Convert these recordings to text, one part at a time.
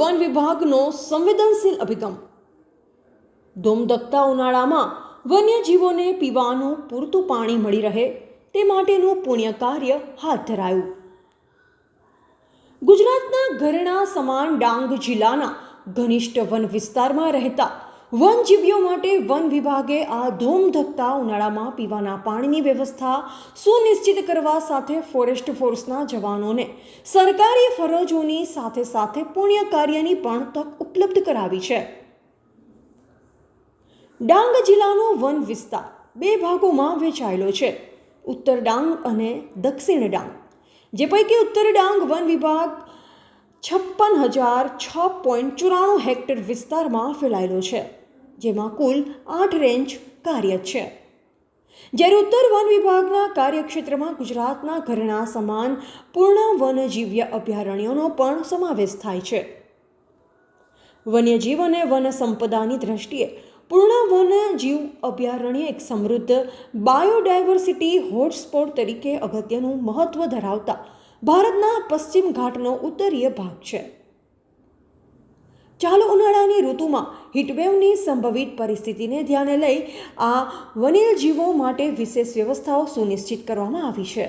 વિભાગનો સંવેદનશીલ અભિગમ. ધોમધકતા ઉનાળામાં વન્યજીવોને પીવાનું પૂરતું પાણી મળી રહે તે માટેનું પુણ્ય કાર્ય હાથ ધરાયું. ગુજરાતના ઘરેણા સમાન ડાંગ જિલ્લાના ઘનિષ્ઠ વન વિસ્તારમાં રહેતા વનજીવીઓ માટે વન વિભાગે આ ધૂમધકતા ઉનાળામાં પીવાના પાણીની વ્યવસ્થા સુનિશ્ચિત કરવા સાથે ફોરેસ્ટ ફોર્સના જવાનોને સરકારી ફરજોની સાથે સાથે પુણ્ય કાર્યની પણ તક ઉપલબ્ધ કરાવી છે. ડાંગ જિલ્લાનો વન વિસ્તાર બે ભાગોમાં વહેંચાયેલો છે. ઉત્તર ડાંગ અને દક્ષિણ ડાંગ, જે પૈકી ઉત્તર ડાંગ વન વિભાગ છપ્પન હજાર છ પોઈન્ટ ચોરાણું હેક્ટર વિસ્તારમાં ફેલાયેલો છે. જેમાં કુલ આઠ રેન્જ કાર્યરત છે. જ્યારે ઉત્તર વન વિભાગના કાર્યક્ષેત્રમાં ગુજરાતના ઘરેણા સમાન પૂર્ણ વનજીવ્ય અભયારણ્યોનો પણ સમાવેશ થાય છે. વન્યજીવ અને વન સંપદાની દ્રષ્ટિએ પૂર્ણ વન્યજીવ અભયારણ્ય એક સમૃદ્ધ બાયોડાયવર્સિટી હોટસ્પોટ તરીકે અગત્યનું મહત્વ ધરાવતા ભારતના પશ્ચિમ ઘાટનો ઉત્તરીય ભાગ છે. ચાલુ ઉનાળાની ઋતુમાં હીટવેવની સંભવિત પરિસ્થિતિને ધ્યાને લઈ આ વન્યજીવો માટે વિશેષ વ્યવસ્થાઓ સુનિશ્ચિત કરવામાં આવી છે.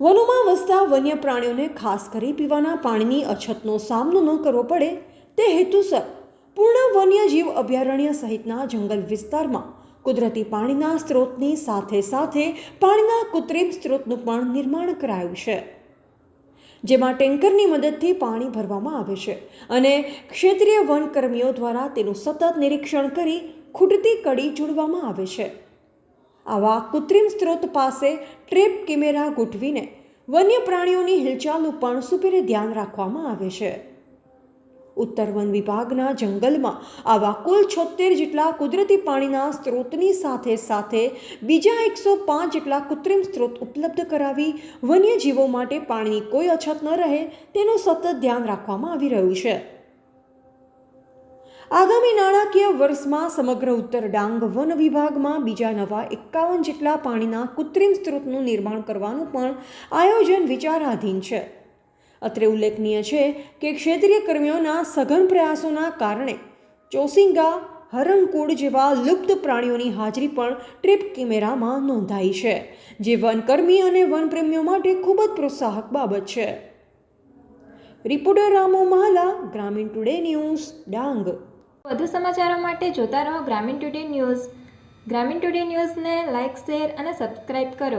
વનોમાં વસતા વન્ય પ્રાણીઓને ખાસ કરી પીવાના પાણીની અછતનો સામનો ન કરવો પડે તે હેતુસર પૂર્ણ વન્યજીવ અભયારણ્ય સહિતના જંગલ વિસ્તારમાં કુદરતી પાણીના સ્ત્રોતની સાથે સાથે પાણીના કૃત્રિમ સ્ત્રોતનું પણ નિર્માણ કરાયું છે. જેમાં ટેન્કરની મદદથી પાણી ભરવામાં આવે છે અને ક્ષેત્રીય વનકર્મીઓ દ્વારા તેનું સતત નિરીક્ષણ કરી ખૂટતી કડી જોડવામાં આવે છે. આવા કૃત્રિમ સ્ત્રોત પાસે ટ્રેપ કેમેરા ગોઠવીને વન્ય પ્રાણીઓની હિલચાલનું પણ સુપેરે ધ્યાન રાખવામાં આવે છે. ઉત્તર વન વિભાગના જંગલમાં આવા કુલ છોતેર જેટલા કુદરતી પાણીના સ્ત્રોતની સાથે સાથે બીજા એકસો પાંચ જેટલા કૃત્રિમ સ્ત્રોત ઉપલબ્ધ કરાવી વન્યજીવો માટે પાણીની કોઈ અછત ન રહે તેનું સતત ધ્યાન રાખવામાં આવી રહ્યું છે. આગામી નાણાકીય વર્ષમાં સમગ્ર ઉત્તર ડાંગ વન વિભાગમાં બીજા નવા એકાવન જેટલા પાણીના કૃત્રિમ સ્ત્રોતનું નિર્માણ કરવાનું પણ આયોજન વિચારાધીન છે. અત્રે ઉલ્લેખનીય છે કે ક્ષેત્રીય કર્મીઓના સઘન પ્રયાસોના કારણે ચોસિંગા હરણકુળ જેવા લુપ્ત પ્રાણીઓની હાજરી પણ ટ્રીપ કેમેરામાં નોંધાઈ છે, જે વનકર્મી અને વનપ્રેમીઓ માટે ખૂબ જ પ્રોત્સાહક બાબત છે. રિપોર્ટર રામો મહાલા, ગ્રામીણ ટુડે ન્યૂઝ, ડાંગ. વધુ સમાચારો માટે જોતા રહો Gramin today news. Gramin today ન્યૂઝને લાઇક, શેર અને સબસ્ક્રાઇબ કરો.